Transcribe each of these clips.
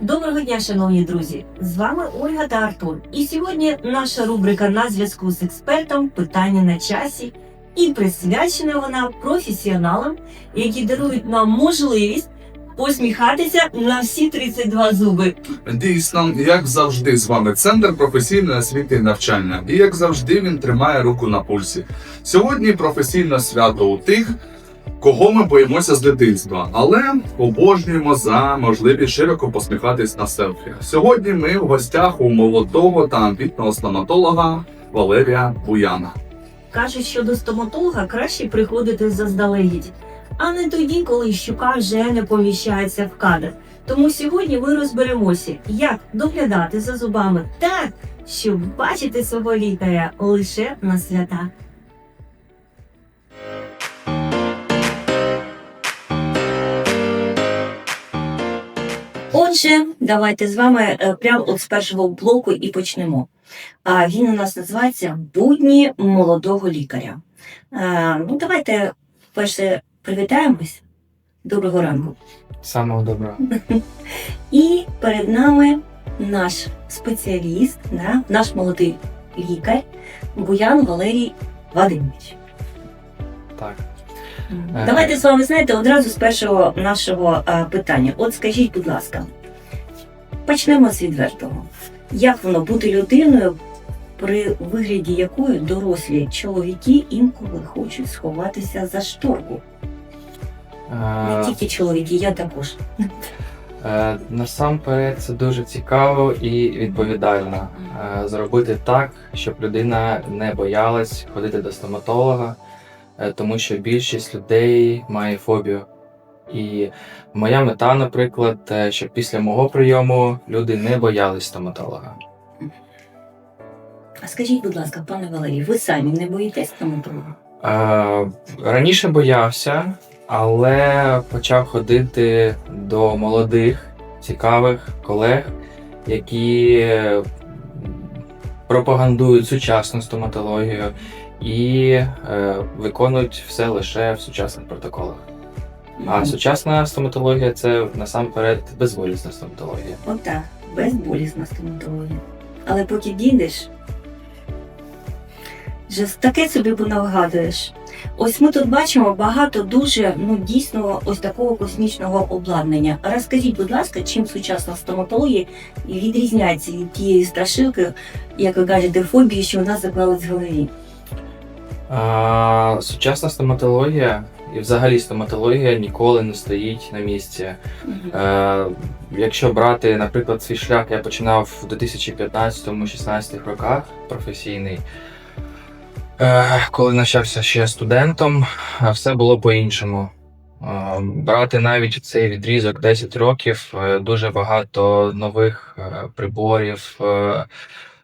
Доброго дня, шановні друзі! З вами Ольга та Артур. І сьогодні наша рубрика на зв'язку з експертом Питання на часі. І присвячена вона професіоналам, які дарують нам можливість посміхатися на всі 32 зуби. Дійсно, як завжди, з вами центр професійної освіти і навчання. І як завжди, він тримає руку на пульсі. Сьогодні професійне свято у тих, кого ми боїмося з дитинства, але обожнюємо за можливість широко посміхатись на селфі. Сьогодні ми в гостях у молодого та амбітного стоматолога Валерія Буяна. Кажуть, що до стоматолога краще приходити заздалегідь, а не тоді, коли щука вже не поміщається в кадр. Тому сьогодні ми розберемося, як доглядати за зубами так, щоб бачити свого лікаря лише на свята. Отже, давайте з вами е, прямо от з першого блоку і почнемо. Він у нас називається Будні молодого лікаря. Е, ну, давайте перше привітаємось. Доброго ранку. Самого доброго. І перед нами наш спеціаліст, да, наш молодий лікар Буян Валерій Вадимович. Так. Давайте з вами знаєте одразу з першого нашого е, питання. От скажіть, будь ласка, почнемо з відвертого. Як воно бути людиною, при вигляді якої дорослі чоловіки інколи хочуть сховатися за шторку? Не тільки чоловіки, я також. е, насамперед це дуже цікаво і відповідально. Е, зробити так, щоб людина не боялась ходити до стоматолога, е, тому що більшість людей має фобію. І моя мета, наприклад, щоб після мого прийому люди не боялись стоматолога. А скажіть, будь ласка, пане Валерій, ви самі не боїтесь стоматолога? Е, раніше боявся, але почав ходити до молодих, цікавих колег, які пропагандують сучасну стоматологію і е, виконують все лише в сучасних протоколах. А сучасна стоматологія це насамперед безболісна стоматологія. Отак, безболісна стоматологія. Але поки дійдеш, вже таке собі нагадуєш. Ось ми тут бачимо багато дуже ну дійсно ось такого космічного обладнання. Розкажіть, будь ласка, чим сучасна стоматологія відрізняється від тієї страшилки, як ви кажете, фобії, що у нас заклались в голові? А, сучасна стоматологія і взагалі стоматологія ніколи не стоїть на місці. Е, якщо брати, наприклад, свій шлях, я починав в 2015-16 роках професійний. Е, коли навчався ще студентом, все було по-іншому. Е, брати навіть цей відрізок 10 років, е, дуже багато нових е, приборів,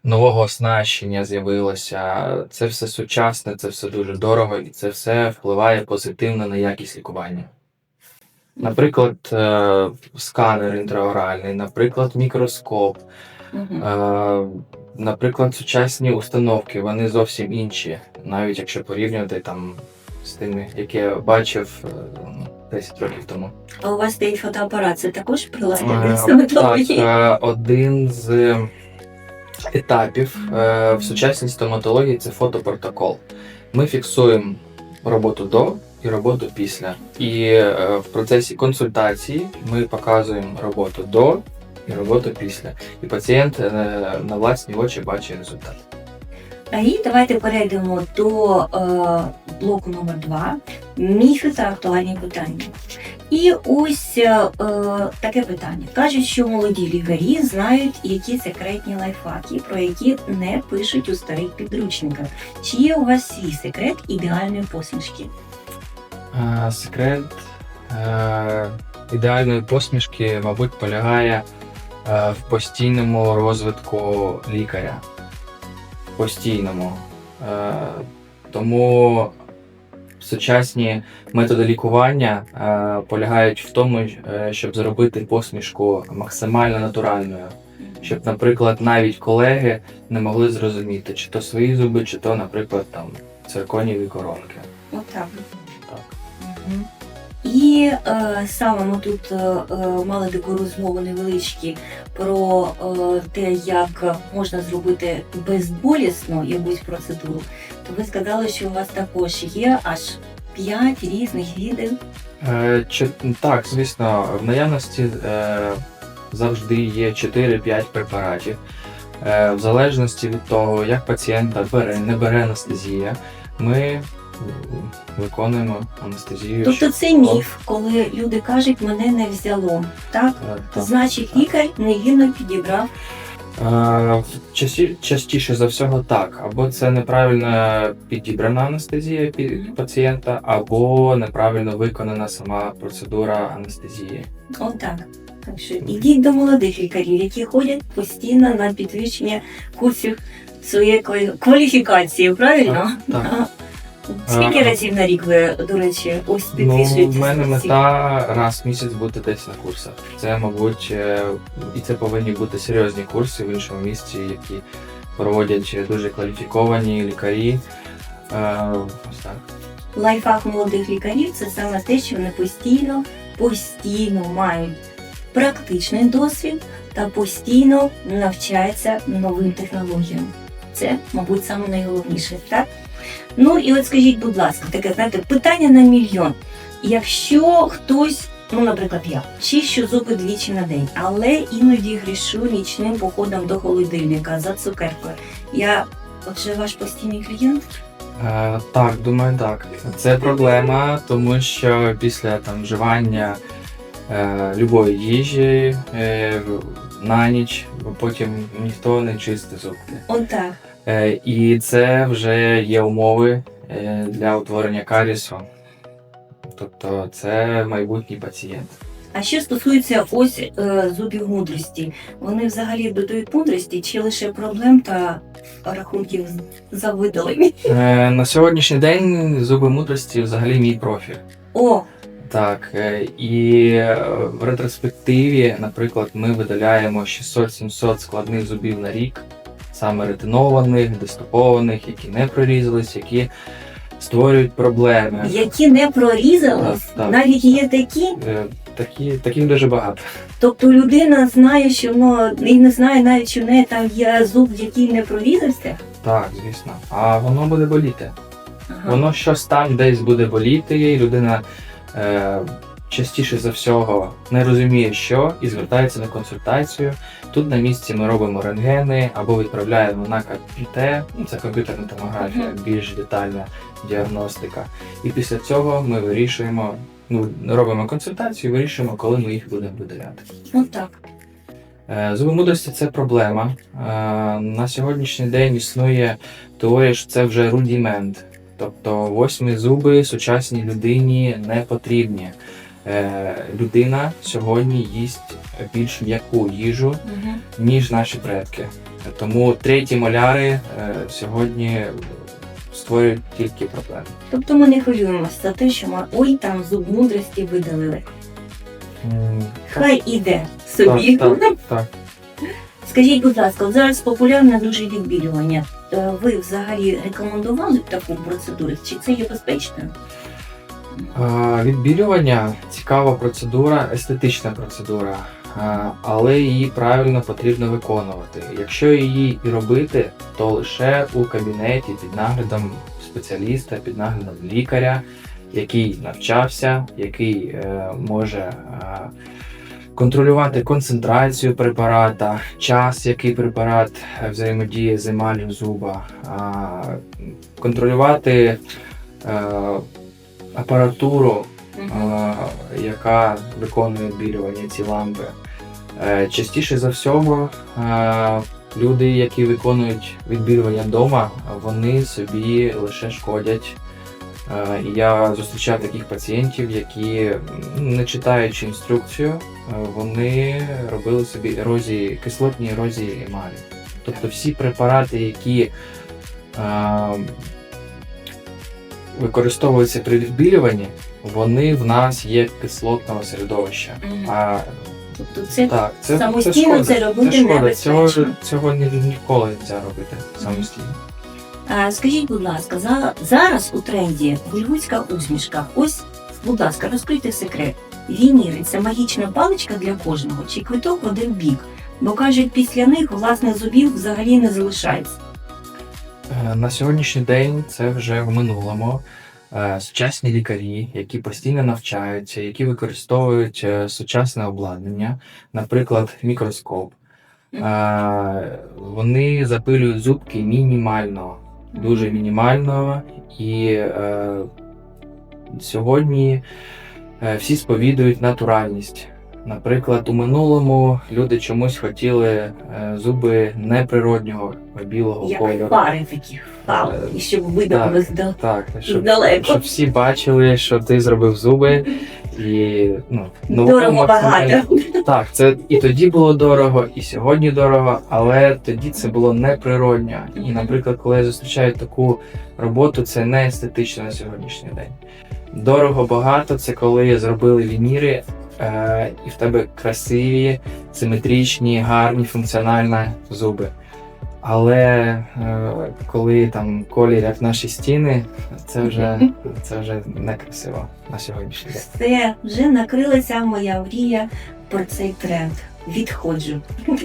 нового оснащення з'явилося. Це все сучасне, це все дуже дорого, і це все впливає позитивно на якість лікування. Наприклад, е, сканер інтраоральний, наприклад, мікроскоп, е, наприклад, сучасні установки, вони зовсім інші, навіть якщо порівнювати там з тими, які я бачив е, ну, 10 років тому. А у вас стоїть фотоапарат, це також прилад Е, до Так, е, один з етапів е, в сучасній стоматології це фотопротокол. Ми фіксуємо роботу до і роботу після. І е, в процесі консультації ми показуємо роботу до і роботу після. І пацієнт е, на власні очі бачить результат. І давайте перейдемо до е, блоку номер 2 міфи та актуальні питання. І ось е, таке питання. Кажуть, що молоді лікарі знають, які секретні лайфхаки, про які не пишуть у старих підручниках. Чи є у вас свій секрет ідеальної посмішки? Е, Секрет е, ідеальної посмішки, мабуть, полягає е, в постійному розвитку лікаря. Постійному. Е, Тому сучасні методи лікування е, полягають в тому, е, щоб зробити посмішку максимально натуральною. Щоб, наприклад, навіть колеги не могли зрозуміти, чи то свої зуби, чи то, наприклад, там цирконіві коронки. Отак. Так. Мгм. І е, саме ми тут е, е, мали таку розмову невеличкі про е, те, як можна зробити безболісно якусь процедуру. То ви сказали, що у вас також є аж п'ять різних видів. Е, чи, так, звісно, в наявності е, завжди є 4-5 препаратів. Е, в залежності від того, як пацієнта бере, не бере анестезія, ми виконуємо анестезію. Тобто це міф, коли люди кажуть, мене не взяло. Так? Так. Значить, лікар невірно підібрав. Часті, частіше за всього так. Або це неправильно підібрана анестезія пацієнта, або неправильно виконана сама процедура анестезії. Отак. Так що ідіть до молодих лікарів, які ходять постійно на підвищення курсів своєї кваліфікації, правильно? Так, так. Скільки А, разів на рік ви, до речі, ось Ну, підвищуєте? в мене мета раз в місяць бути десь на курсах. Це, мабуть, е, і це повинні бути серйозні курси в іншому місці, які проводять дуже кваліфіковані лікарі. Е, Ось так. Лайфхак молодих лікарів це саме те, що вони постійно, постійно мають практичний досвід та постійно навчаються новим технологіям. Це, мабуть, саме найголовніше, так? Ну і от скажіть, будь ласка, таке знаєте, питання на мільйон. Якщо хтось, ну, наприклад, я чищу зуби двічі на день, але іноді грішу нічним походом до холодильника за цукеркою. Я отже ваш постійний клієнт? Е, так, думаю, так. Це проблема, тому що після там вживання е, любої їжі е, на ніч потім ніхто не чистить зубки. Отак. Е, і це вже є умови е, для утворення карісу. Тобто це майбутній пацієнт. А що стосується ось е, зубів мудрості, вони взагалі додають мудрості чи лише проблем та рахунків за видалення? Е, на сьогоднішній день зуби мудрості взагалі мій профіль. О, Так, е, і е, в ретроспективі, наприклад, ми видаляємо 600-700 складних зубів на рік, саме ретинованих, дистопованих, які не прорізались, які створюють проблеми. які не прорізались, Так, так. навіть є такі. Е, Такі, таких дуже багато. Тобто людина знає, що ну, і не знає навіть, що в неї там є зуб, який не прорізався. Так, звісно. А воно буде боліти. Ага. Воно щось там десь буде боліти, і людина е, частіше за всього не розуміє, що, і звертається на консультацію. Тут на місці ми робимо рентгени або відправляємо на КПТ, ну, це комп'ютерна томографія, більш детальна діагностика. І після цього ми вирішуємо, ну, робимо консультацію, і вирішуємо, коли ми їх будемо видаляти. Отак. Е, Зуби мудрості це проблема. Е, На сьогоднішній день існує теорія, що це вже рудімент. Тобто восьмі зуби сучасній людині не потрібні. Е, Людина сьогодні їсть більш м'яку їжу, Угу. ніж наші предки. Тому треті моляри е, сьогодні створюють тільки проблеми. Тобто ми не хвилюємося за те, що ми ой, там зуб мудрості видалили. М, Хай іде собі. Так, так, так. Скажіть, будь ласка, зараз популярне дуже відбілювання. Е, Ви взагалі рекомендували б таку процедуру? Чи це є безпечною? А, Відбілювання цікава процедура, естетична процедура, але її правильно потрібно виконувати. Якщо її і робити, то лише у кабінеті під наглядом спеціаліста, під наглядом лікаря, який навчався, який е, може е, контролювати концентрацію препарата, час, який препарат е, взаємодіє з емаллю зуба, контролювати. Апаратуру, а, яка виконує відбілювання ці лампи. Е, Частіше за всього е, люди, які виконують відбілювання вдома, вони собі лише шкодять. Е, Я зустрічав таких пацієнтів, які, не читаючи інструкцію, вони робили собі ерозії, кислотні ерозії емалі. Тобто всі препарати, які використовуються при відбілюванні, вони в нас є кислотного середовища. А Тобто це так, це самостійно це, це робити це шкода. Цього, небезпечно. цього ні, ніколи не можна робити самостійно. А, скажіть, будь ласка, за, зараз у тренді голівудська усмішка. Ось Будь ласка, розкрийте секрет. Вініри це магічна паличка для кожного чи квиток в один бік. Бо кажуть, після них власне зубів взагалі не залишається. Е, На сьогоднішній день це вже в минулому. Е, Сучасні лікарі, які постійно навчаються, які використовують е, сучасне обладнання, наприклад, мікроскоп. Вони запилюють зубки мінімально, дуже мінімально. І сьогодні всі сповідують натуральність. Наприклад, у минулому люди чомусь хотіли е, зуби неприроднього білого Як кольору. пари такі фал, Е, і щоб видали здав. Так, щоб, Далеко. щоб всі бачили, що ти зробив зуби, і ну, Дорого максимально- багато. Так, це і тоді було дорого, і сьогодні дорого, але тоді це було неприродньо. І, наприклад, коли я зустрічаю таку роботу, це не естетично на сьогоднішній день. Дорого багато це коли зробили вініри, е, і в тебе красиві, симетричні, гарні, функціональні зуби. Але е, коли там колір, як наші стіни, це вже, це вже не красиво на сьогоднішній день. Все, вже накрилася моя мрія про цей тренд. Відходжу.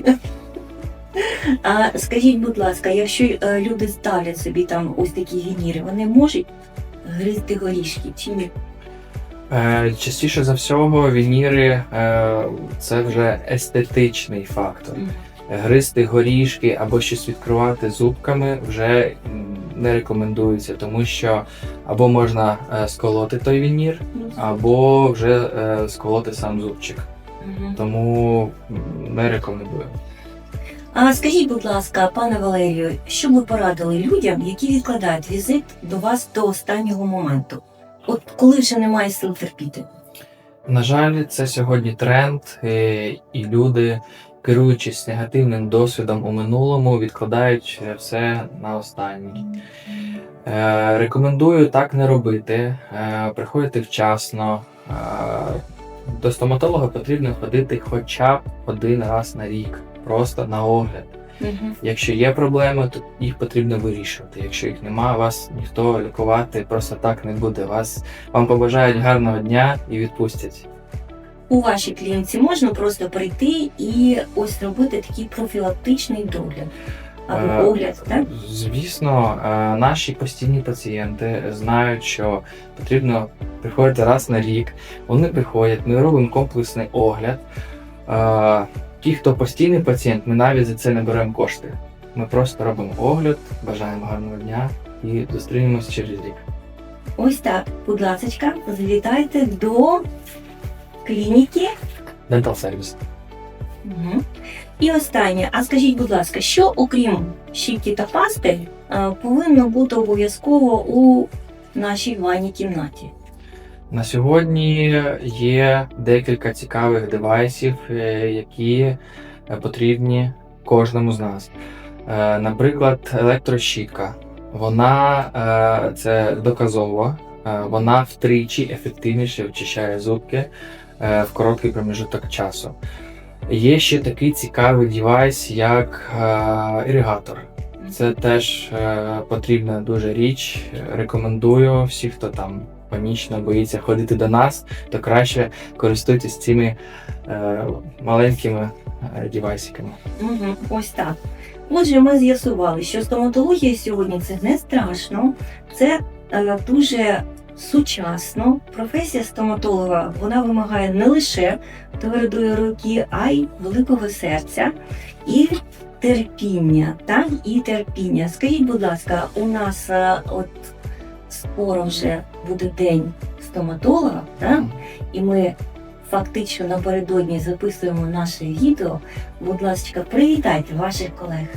А скажіть, будь ласка, якщо е, люди ставлять собі там ось такі вініри, вони можуть гризти горішки чи ні? Е, Частіше за всього, вініри е, це вже естетичний фактор. Гризти горішки або щось відкривати зубками вже не рекомендується, тому що або можна е, сколоти той вінір, або вже сколоти сам зубчик. Тому не рекомендую. А скажіть, будь ласка, пане Валерію, що ви порадили людям, які відкладають візит до вас до останнього моменту? От коли вже немає сил терпіти? На жаль, це сьогодні тренд, е, і люди, керуючись негативним досвідом у минулому, відкладають все на останній. Е, Рекомендую так не робити, е, приходити вчасно. До стоматолога потрібно ходити хоча б один раз на рік, просто на огляд. Якщо є проблеми, то їх потрібно вирішувати. Якщо їх немає, вас ніхто лікувати просто так не буде. Вас вам побажають гарного дня і відпустять. У вашій клініці можна просто прийти і ось робити такий профілактичний догляд або Е, огляд, так? Звісно, е, наші постійні пацієнти знають, що потрібно приходити раз на рік. Вони приходять, ми робимо комплексний огляд. Ті, хто постійний пацієнт, ми навіть за це не беремо кошти. Ми просто робимо огляд, бажаємо гарного дня і зустрінемось через рік. Ось так, будь ласка, завітайте до клініки. Дентал сервіс. Угу. І останнє, а скажіть, будь ласка, що окрім щітки та пасти е, повинно бути обов'язково у нашій ванній кімнаті? На сьогодні є декілька цікавих девайсів, е, які е, потрібні кожному з нас. Е, Наприклад, електрощітка. Вона це доказово, вона втричі ефективніше очищає зубки в короткий проміжок часу. Є ще такий цікавий девайс, як іригатор. Це теж потрібна дуже річ. Рекомендую всі, хто там панічно боїться ходити до нас, то краще користуйтесь цими е, маленькими е, девайсиками. Угу. Ось так. Отже, ми з'ясували, що стоматологія сьогодні це не страшно, це е, дуже сучасно. Професія стоматолога вона вимагає не лише твердої руки, а й великого серця і терпіння. Так? І терпіння. Скажіть, будь ласка, у нас е, от скоро вже буде день стоматолога, так? і ми фактично напередодні записуємо наше відео. Будь ласка, привітайте ваших колег.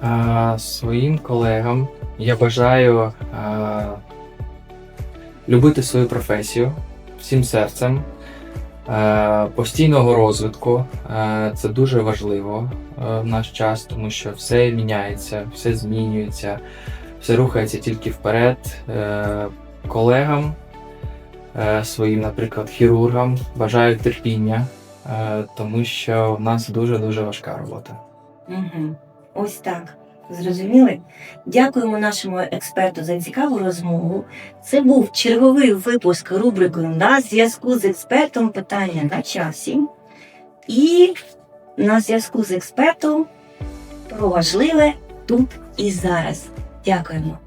А, своїм колегам я бажаю а, любити свою професію всім серцем, а, постійного розвитку. А, це дуже важливо в наш час, тому що все міняється, все змінюється, все рухається тільки вперед. Е, колегам, е, своїм, наприклад, хірургам бажаю терпіння, е, тому що в нас дуже-дуже важка робота. Угу. Ось так. Зрозуміли? Дякуємо нашому експерту за цікаву розмову. Це був черговий випуск рубрики на зв'язку з експертом питання на часі. І на зв'язку з експертом про важливе тут і зараз. ディア君の。